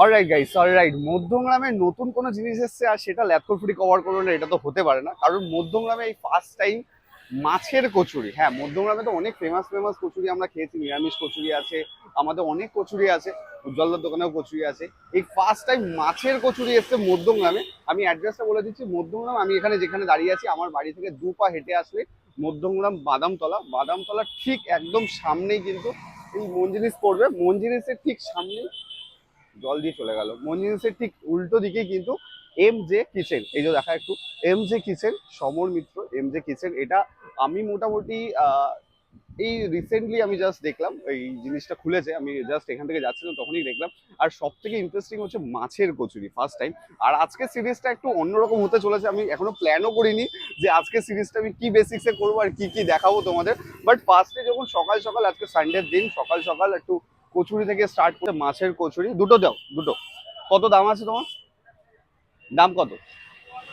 Alright guys alright মধ্যমগ্রামে নতুন কোনো জিনিস এসছে আর সেটা ল্যাপটপ ফুডি কভার করবে না, এটা তো হতে পারে না। কারণ মধ্যমগ্রামে এই ফার্স্ট টাইম মাছের কচুরি হ্যাঁ মধ্যমগ্রামে তো অনেক ফেমাস ফেমাস কচুরি আমরা খেয়েছি। নিরামিষ কচুরি আছে, আমাদের অনেক কচুরি আছে, উজ্জ্বলদার দোকানেও কচুরি আছে। এই ফার্স্ট টাইম মাছের কচুরি এসছে মধ্যমগ্রামে। আমি অ্যাড্রেসটা বলে দিচ্ছি, মধ্যমগ্রাম, আমি এখানে যেখানে দাঁড়িয়ে আছি, আমার বাড়ি থেকে দু পা হেঁটে আসলে মধ্যমগ্রাম বাদামতলা। বাদামতলা ঠিক একদম সামনেই কিন্তু এই মঞ্জিনিস পড়বে। মঞ্জিনিসের ঠিক সামনেই জল দিয়ে চলে গেল। মঞ্জিনিসের ঠিক উল্টো দিকে কিন্তু এম জে কিচেন। এই যে দেখা একটু, M J kitchen, Samar Mitra, M J kitchen. এটা আমি মোটামুটি এই রিসেন্টলি আমি জাস্ট দেখলাম, এই জিনিসটা খুলেছে। আমি জাস্ট এখান থেকে যাচ্ছিলাম, তখনই দেখলাম। আর সব থেকে ইন্টারেস্টিং হচ্ছে মাছের কচুরি ফার্স্ট টাইম আর আজকের সিরিজটা একটু অন্যরকম হতে চলেছে। আমি এখনও প্ল্যানও করিনি যে আজকের সিরিজটা আমি কি বেসিক্সে করব আর কি কি দেখাবো তোমাদের। বাট ফার্স্টে যখন সকাল সকাল, আজকে সানডের দিন, সকাল সকাল একটু কচুরি থেকে স্টার্ট করে মাছের কচুরি। দুটো দাও, দুটো। কত দাম আছে তোমার? দাম কত?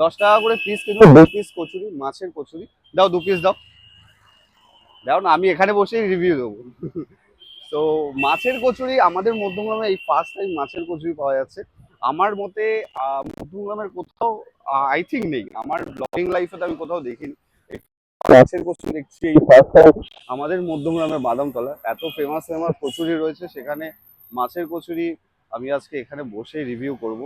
দশ টাকা করে পিস কিন্তু দু পিস কচুরি, মাছের কচুরি। দাও, দু পিস দাও। দাও না, আমি এখানে বসেই রিভিউ দেবো। তো মাছের কচুরি আমাদের মধ্যমগ্রামে এই ফার্স্ট টাইম মাছের কচুরি পাওয়া যাচ্ছে। আমার মতে মধ্যমগ্রামের কোথাও আই থিঙ্ক নেই। আমার ব্লগিং লাইফে তো আমি কোথাও দেখিনি। মাছের কচুরি দেখছি। এই আমাদের মধ্যমগ্রামের বাদামতলা, এত ফেমাস ফেমাস কচুরি রয়েছে, সেখানে মাছের কচুরি আমি আজকে এখানে বসে রিভিউ করব।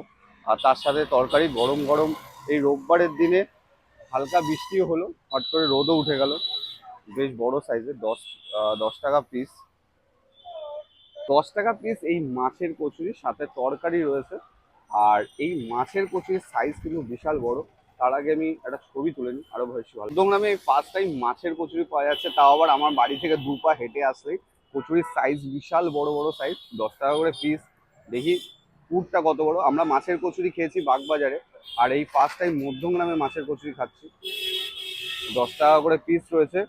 আর তার সাথে তরকারি গরম গরম, এই রোববারের দিনে হালকা বৃষ্টিও হলো, হট করে রোদও উঠে গেল। বেশ বড় সাইজের দশ দশ টাকা পিস দশ টাকা পিস এই মাছের কচুরি সাথে তরকারি রয়েছে। আর এই মাছের কচুরির সাইজ কিন্তু বিশাল বড়। তার আগে আমি একটা ছবি তুলে নিই, আরও বেশি ভালো। দোংনামে এই ফার্স্ট টাইম মাছের কচুরি পাওয়া যাচ্ছে, তাও আবার আমার বাড়ি থেকে দু পা হেঁটে আসলেই কচুরির সাইজ বিশাল বড় বড় সাইজ দশ টাকা করে পিস দেখি পুরটা কত বড়। আমরা মাছের কচুরি খেয়েছি বাগবাজারে, আর এই ফার্স্ট টাইম মধ্যমগ্রামে মাছের কচুরি খাচ্ছি। দশ টাকা করে পিস রয়েছে।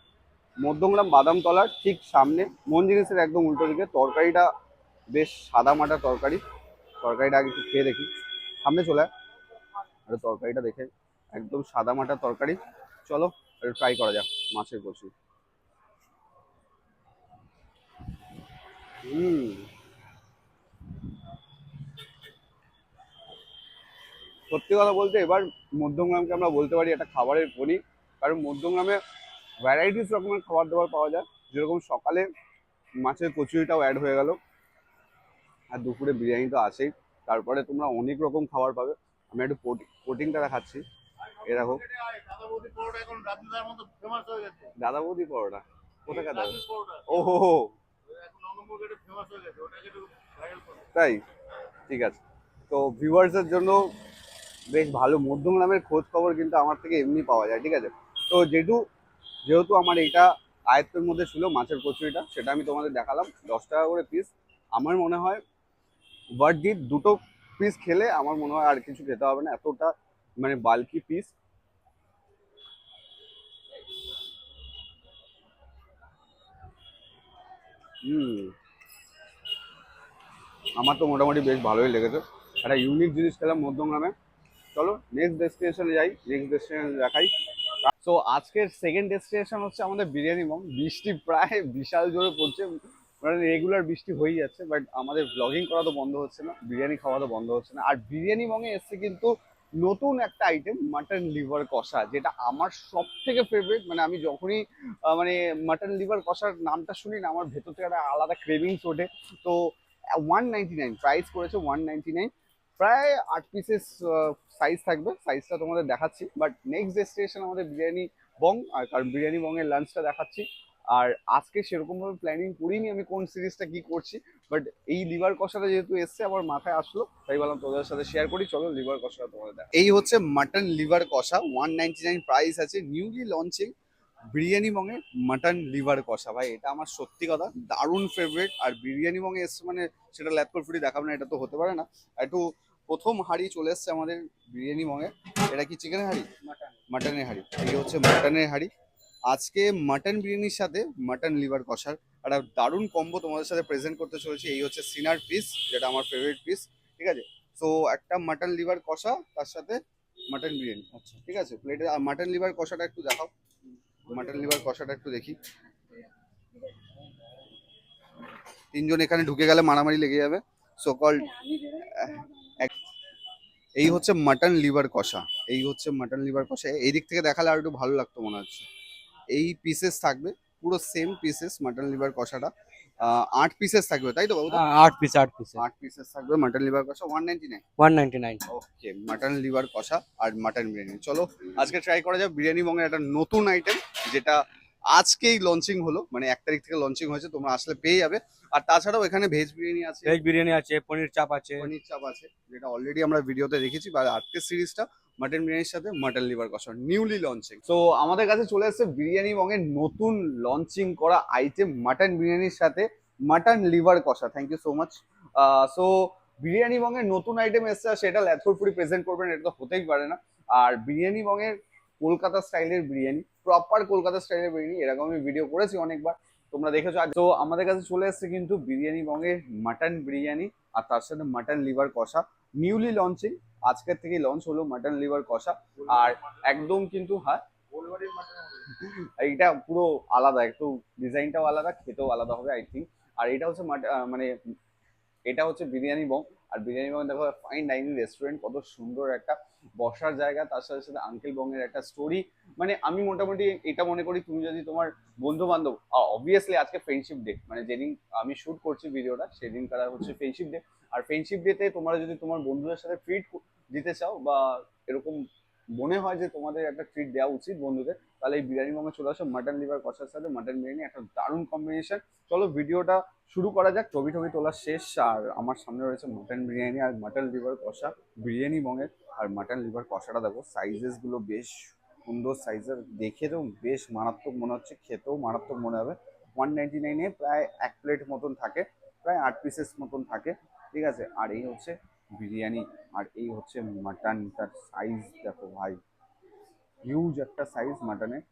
মধ্যমগ্রাম বাদামতলার ঠিক সামনে মন জিনিসের একদম উল্টো দিকে। তরকারিটা বেশ সাদা মাটা তরকারি। তরকারিটা আগে একটু খেয়ে দেখি। সামনে চলে। আর তরকারিটা দেখে একদম সাদা মাটা তরকারি। চলো ট্রাই করা যাক মাছের কচুরি হুম। সত্যি কথা বলতে এবার মধ্যমগ্রামকে আমরা বলতে পারি একটা খাবারের খনি কারণ মধ্যমগ্রামে ভ্যারাইটিস রকমের খাবার দাবার পাওয়া যায়। যেরকম সকালে মাছের কচুরিটাও অ্যাড হয়ে গেল। আর দুপুরে বিরিয়ানি তো আছেই। তারপরে তোমরা অনেক রকম খাবার পাবে। আমি একটু কোটিংটা দেখাচ্ছি। এ দেখো দাদা বৌদি পরোটা। কোথাকার দাদা? ও হো হো তাই? ঠিক আছে। তো ভিউয়ার্সের জন্য বেশ ভালো। মধ্যমগ্রামের খোঁজ খবর কিন্তু আমার থেকে এমনি পাওয়া যায়, ঠিক আছে? তো যেহেতু যেহেতু আমার এইটা আয়ত্তের মধ্যে ছিল মাছের কচুরিটা, সেটা আমি তোমাদের দেখালাম। দশ টাকা করে পিস আমার মনে হয় বার্থডে দুটো পিস খেলে আমার মনে হয় আর কিছু খেতে হবে না। এতটা মানে বাল্কি পিস আমার তো মোটামুটি বেশ ভালোই লেগেছে। একটা ইউনিক জিনিস খেলাম মধ্যমগ্রামে। চলো নেক্সট ডেস্টিনেশনে যাই। নেক্সট ডেস্টিনেশন দেখাই। তো আজকের সেকেন্ড ডেস্টিনেশন হচ্ছে আমাদের বিরিয়ানি মম। বৃষ্টি প্রায় বিশাল জোরে পড়ছে। মানে রেগুলার বৃষ্টি হয়েই যাচ্ছে বাট আমাদের ব্লগিং করা তো বন্ধ হচ্ছে না, বিরিয়ানি খাওয়া তো বন্ধ হচ্ছে না। আর বিরিয়ানি মঙে এসছে কিন্তু নতুন একটা আইটেম মাটন লিভার কষা, যেটা আমার সব থেকে ফেভারিট মানে আমি যখনই মানে মাটন লিভার কষার নামটা শুনি না, আমার ভেতর থেকে একটা আলাদা ক্রেভিংস ওঠে। তো ওয়ান নাইনটি নাইন প্রাইস করেছে ওয়ান নাইনটি নাইন প্রায় আট পিসেস সাইজ থাকবে সাইজটা তোমাদের দেখাচ্ছি। বাট নেক্সট ডেস্টিনেশন আমাদের বিরিয়ানি বং, আর কারণ বিরিয়ানি বংয়ের লাঞ্চটা দেখাচ্ছি। আর আজকে সেরকমভাবে প্ল্যানিং করিনি আমি কোন সিরিজটা কি করছি। বাট এই লিভার কষাটা যেহেতু এসছে আমার মাথায় আসলো তাই বললাম তোদের সাথে শেয়ার করি। চলো লিভার কষাটা তোমাদের দেখা এই হচ্ছে মাটন লিভার কষা। ওয়ান নাইনটি নাইন প্রাইস আছে। নিউলি লঞ্চিং বিরিয়ানি মঙে মাটন লিভার কষা। ভাই এটা আমার সত্যি কথা দারুণ ফেভারিট আর বিরিয়ানি মঙে এসছে মানে সেটা ল্যাপটপ ফুটি দেখাবে না এটা তো হতে পারে না। একটু প্রথম হাঁড়ি চলে এসছে আমাদের বিরিয়ানি মঙে এটা কি চিকেনের হাঁড়ি? মাটনের হাঁড়ি। এই হচ্ছে মাটনের হাঁড়ি। আজকে মাটন বিরিয়ানির সাথে মাটন লিভার কষার একটা দারুণ কম্বো তোমাদের সাথে প্রেজেন্ট করতে চলেছি। এই হচ্ছে সিনার পিস যেটা আমার ফেভারিট পিস ঠিক আছে? সো একটা মাটন লিভার কষা তার সাথে মাটন বিরিয়ানি আচ্ছা। ঠিক আছে? প্লেটে আর মাটন লিভার কষাটা একটু দেখাও। মাটন লিভার কষাটা একটু দেখি। তিনজন এখানে ঢুকে গেলে মারামারি লেগে যাবে। সো কল্ড এই হচ্ছে মাটন লিভার কষা। এই হচ্ছে মাটন লিভার কষা। এই দিক থেকে দেখালে আর একটু ভালো লাগতো মনে হচ্ছে। এই পিসেস থাকবে। পুরো সেম পিসেস মাটন লিভার কষাটা। আট পিসেস থাকবে তাই তো বাবু? আট পিস আট পিস আট পিসেস থাকবে মাটন লিভার কষা one ninety nine one ninety nine okay mutton liver কষা আর মাটন বিরিয়ানি। চলো আজকে ট্রাই করা যাক বিরিয়ানি বঙ্গের একটা নতুন আইটেম যেটা আজকেই লঞ্চিং হলো মানে এক তারিখ থেকে লঞ্চিং হয়েছে তোমরা আসলে পেয়ে যাবে। আর তাছাড়াও এখানে ভেজ বিরিয়ানি আছে। ভেজ বিরিয়ানি আছে পনির চাপ আছে। পনির চাপ আছে যেটা অলরেডি আমরা ভিডিওতে দেখেছি বা আজকের সিরিজটা মাটন বিরিয়ানির সাথে মাটন লিভার কষা নিউলি লঞ্চিং তো আমাদের কাছে চলে এসেছে বিরিয়ানি বঙ্গের নতুন লঞ্চিং করা আইটেম মাটন বিরিয়ানির সাথে মাটন লিভার কষা। Thank you so much so biryani বঙ্গের নতুন আইটেম এসছে সেটা ল্যাথরপুরি প্রেজেন্ট করবেন, এটা তো হতেই পারে না। আর বিরিয়ানি বঙ্গের কলকাতা স্টাইলের বিরিয়ানি প্রপার কলকাতা স্টাইলের বিরিয়ানি এরকম আমি ভিডিও করেছি অনেকবার, তোমরা দেখেছ তো আমাদের কাছে চলে এসেছে কিন্তু বিরিয়ানি বঙ্গের মাটন বিরিয়ানি, আর তার সাথে মাটন লিভার কষা নিউলি লঞ্চিং আজকের থেকে লঞ্চ হলো মাটন লিভার কষা। আর একদম কিন্তু হ্যাঁ এইটা পুরো আলাদা, একটু ডিজাইনটাও আলাদা, খেতেও আলাদা হবে আই থিঙ্ক আর এটা হচ্ছে মানে এটা হচ্ছে বিরিয়ানি বং আর বিরিয়ানি বং দেখো ফাইন ডাইনিং রেস্টুরেন্ট কত সুন্দর একটা বসার জায়গা, তার সাথে সাথে আঙ্কেল বঙ্গের একটা স্টোরি মানে আমি মোটামুটি এটা মনে করি, তুমি যদি তোমার বন্ধু বান্ধব অবভিয়াসলি আজকে ফ্রেন্ডশিপ ডে মানে যেদিন আমি শুট করছি ভিডিওটা সেদিন তারা হচ্ছে ফ্রেন্ডশিপ ডে আর ফ্রেন্ডশিপ ডেতে তোমরা যদি তোমার বন্ধুদের সাথে ট্রিট দিতে চাও বা এরকম মনে হয় যে তোমাদের একটা ট্রিট দেওয়া উচিত বন্ধুদের, তাহলে এই বিরিয়ানি মোমো চলে আসো মাটন লিভার কষার সাথে মাটন বিরিয়ানি, একটা দারুণ কম্বিনেশন চলো ভিডিওটা শুরু করা যাক, ছবি টবি তোলা শেষ, আর আমার সামনে রয়েছে মাটন বিরিয়ানি আর মাটন লিভার কষা, বিরিয়ানি বঙের, আর মাটন লিভার কষাটা দেখো সাইজেসগুলো বেশ সুন্দর সাইজের দেখে তো বেশ মারাত্মক মনে হচ্ছে, খেতেও মারাত্মক মনে হবে। ওয়ান নাইনটি নাইনে প্রায় এক প্লেট মতন থাকে, প্রায় আট পিসেস মতন থাকে, ঠিক আছে? আর এই হচ্ছে বিরিয়ানি আর এই হচ্ছে মাটনটার সাইজ দেখো ভাই। হিউজ একটা সাইজ মাটনের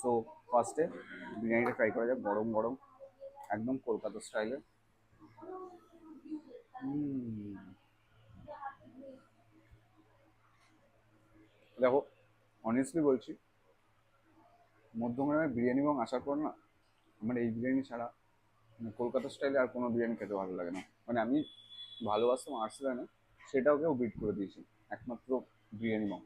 সো ফার্স্টে বিরিয়ানিটা ট্রাই করা যাক, গরম গরম, একদম কলকাতা স্টাইলের দেখো অনেস্টলি বলছি মধ্যমগ্রামের বিরিয়ানি এবং আসার পর না, আমার এই বিরিয়ানি ছাড়া মানে কলকাতা স্টাইলে আর কোনো বিরিয়ানি খেতে ভালো লাগে না। মানে আমি ভালোবাসতাম সেটাও কেউ বিট করে দিয়েছি। একমাত্র বিরিয়ানি মম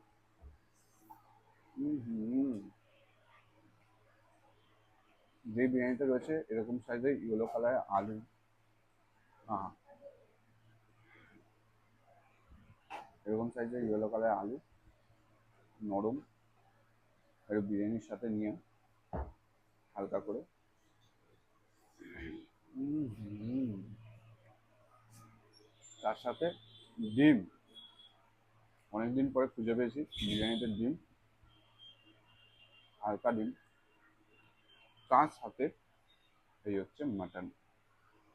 যে বিরিয়ানিটা রয়েছে, এরকম সাইজে ইয়েলো কালারের আলু। হ্যাঁ এরকম সাইজের ইয়েলো কালারের আলু। নরম। আর বিরিয়ানির সাথে নিয়ে হালকা করে। হুম। তার সাথে ডিম। অনেকদিন পরে খুঁজে পেয়েছি, বিরিয়ানিতে ডিম, হালকা ডিম। তার সাথে এই হচ্ছে মাটন।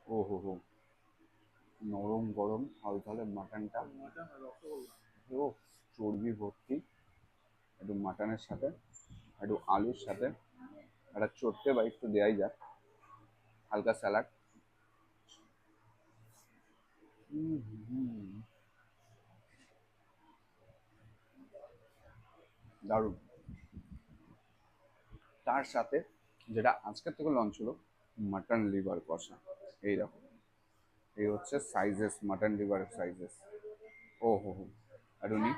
ও হো হো নরম গরম হালকালে মাটনটা। ও, চর্বি ভর্তি। একটু মাটনের সাথে, একটু আলুর সাথে। একটা চটকে বা একটু দেওয়াই যাক। হালকা স্যালাড। দারুণ। তার সাথে যেটা আজকের থেকে লঞ্চ হলো মাটন লিভার কষা। এই দেখো, এই হচ্ছে সাইজেস মাটন লিভারের সাইজেস ও হো হো একটু নি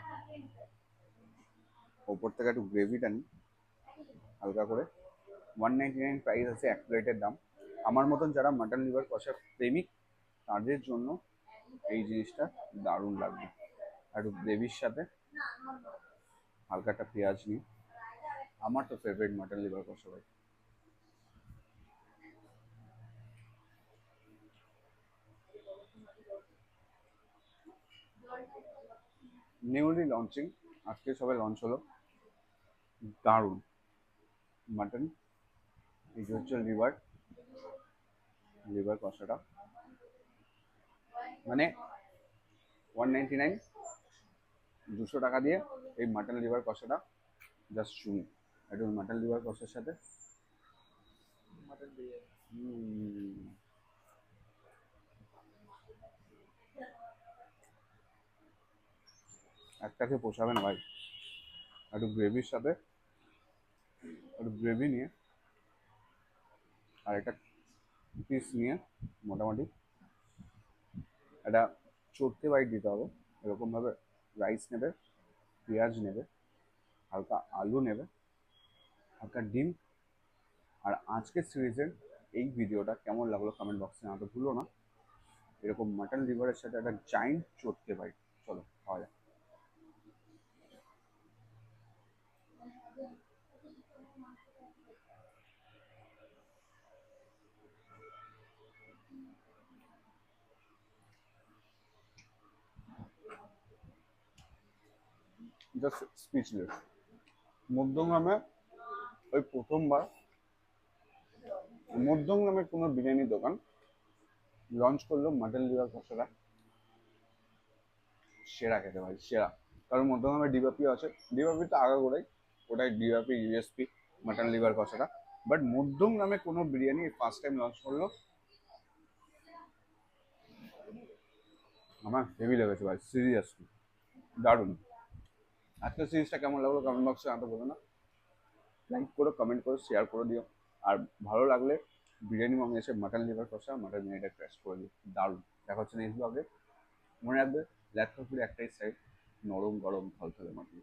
ওপর থেকে একটু গ্রেভিটা নি হালকা করে। ওয়ান নাইনটি নাইন প্রাইস আছে এক প্লেটের দাম। আমার মতন যারা মাটন লিভার কষা প্রেমিক, তাদের জন্য এই জিনিসটা দারুণ লাগবে। একটু গ্রেভির সাথে হালকা একটা পেঁয়াজ নিই। আমার তো ফেভারিট মাটন লিভার কষা নিউলি লঞ্চিং আজকে সবে লঞ্চ হলো। দারুণ মাটন এই হচ্ছে লিভার লিভার কষাটা। মানে ওয়ান নাইনটি নাইন দুশো টাকা দিয়ে এই মাটন লিভার কষাটা জাস্ট শুনি। একটু মাটন লিভার কষার সাথে? হুম। একটাকে পোষাবে না ভাই। একটু গ্রেভির সাথে, একটু গ্রেভি নিয়ে, আর একটা পিস নিয়ে, মোটামুটি। একটা চটকে বাইট দিতে হবে। এরকমভাবে রাইস নেবে, পেঁয়াজ নেবে, হালকা আলু নেবে, হালকা ডিম। আর আজকের সিরিজের এই ভিডিওটা কেমন লাগল কমেন্ট বক্সে জানাতে ভুলো না। এরকম মাটন লিভারের সাথে একটা জাইন্ট চটকে বাইট চলো খাওয়া যাক জাস্ট স্পিচলেস মধ্যমগ্রামে ওই প্রথমবার মধ্যমগ্রামের কোনো বিরিয়ানি দোকান লঞ্চ করল মাটন লিভার কষাটা সেরা খেতে পারি সেরা। কারণ মধ্যমগ্রামে ডিবাপি আছে। ডিবাপি তো আগাগোড়াই ওটাই ডিবাপি ইউএসপি মাটন লিভার কষাটা বাট মধ্যমগ্রামে কোনো বিরিয়ানি ফার্স্ট টাইম লঞ্চ করল আমার হেভি লেগেছে ভাই সিরিয়াসলি দারুণ। আজকের সিরিজটা কেমন লাগল কমেন্ট বক্সে জানাতে বলো না। লাইক করো কমেন্ট করো শেয়ার করে দিও। আর ভালো লাগলে বিরিয়ানি মঙ্গে এসে মাটন লিভার কষা মাটন বিরিয়ানিটা ক্র্যাশ করে দিও। দারুণ। দেখা হচ্ছে নেক্সট ব্লগে মনে রাখবে ল্যাপটপ একটাই সাইড নরম গরম থলথলে মাটি